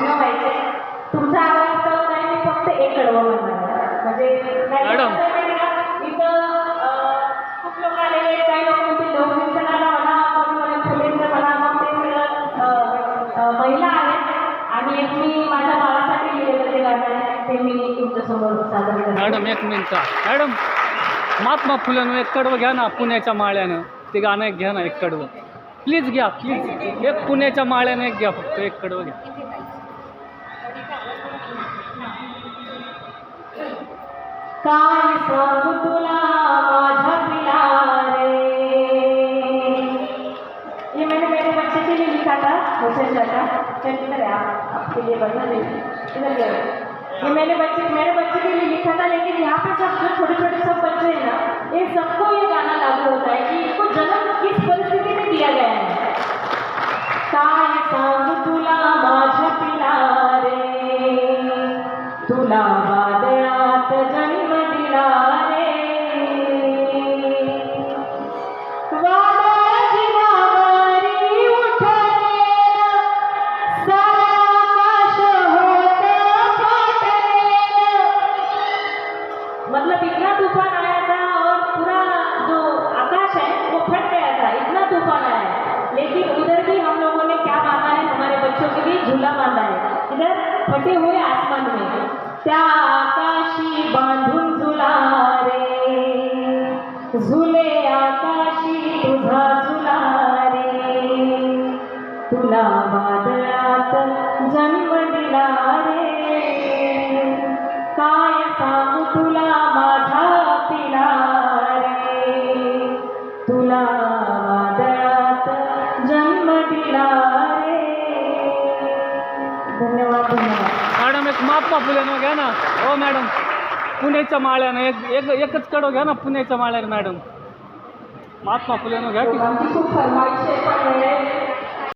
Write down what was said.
व्हायचे तुमचा आवाज तर नाही मी फक्त एक कडवं म्हणणार म्हणजे मॅडम. इथं खूप लोक आलेले काही लोक गाणं म्हणा कोणी फुलेंचं म्हणा. मग ते सगळं महिला आहेत. आणि एक मी माझ्या बाळासाठी लिहिलेलं जे गाणं आहे ते मी तुमच्यासमोर सादर करते. मॅडम एक मिनिट. मॅडम महात्मा फुलेनं एक कडवं घ्या ना पुण्याच्या माळ्यानं. ते गाणं एक घ्या ना एक कडवं. प्लीज घ्या प्लीज. एक पुण्याच्या माळ्यानं एक घ्या फक्त एक कडवं घ्या. ये मैंने बच्चे मुझे मेरे बच्चे के लिए लिखा था, लेकिन यहाँ पे सब जो छोटे छोटे सब बच्चे हैं ना, ये सबको ये गाना लागू होता है कि इनको जन्म किस परिस्थिति में दिया गया है। माझ्या पिला रे तुला बच्चों झूला बांधा है इधर फटे हुए आसमान में त्या आकाशी बांधून झुला रे. झुले आकाशी तुझा झुला रे. तुला वादळात जन्म दिला रे. काय सांगू तुला माझा पिला रे. तुला वादळात जन्म दिला धन्यवाद धन्यवाद. मॅडम एक महात्मा फुलेनं घ्या ना. हो मॅडम. पुण्याच्या माळ्यानं एक एक एकच कडव घ्या ना पुण्याच्या माळ्यानं मॅडम. महात्मा फुलेनं घ्या की. आमची खूप फरमाईश आहे पण वेळेत